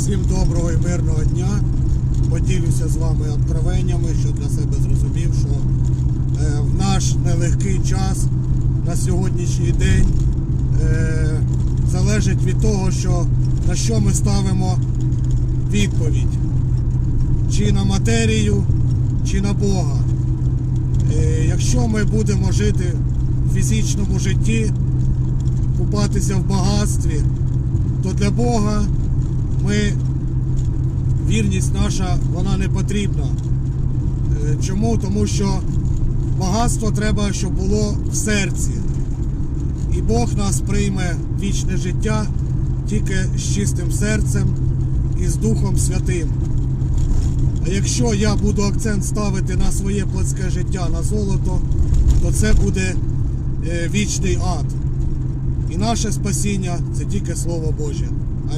Всім доброго і мирного дня. Поділюся з вами откровеннями, що для себе зрозумів, що е, в наш нелегкий час на сьогоднішній день е, залежить від того, що на що ми ставимо відповідь. Чи на матерію, чи на Бога. Е, якщо ми будемо жити в фізичному житті, купатися в багатстві, то для Бога ми вірність наша вона не потрібна. Е, Чому? Тому що багатство треба, щоб було в серці. І Бог нас прийме вічне життя тільки з чистим серцем і з Духом Святим. А якщо я буду акцент ставити на своє плотське життя, на золото, то це буде е, вічний ад. І наше спасіння це тільки Слово Боже.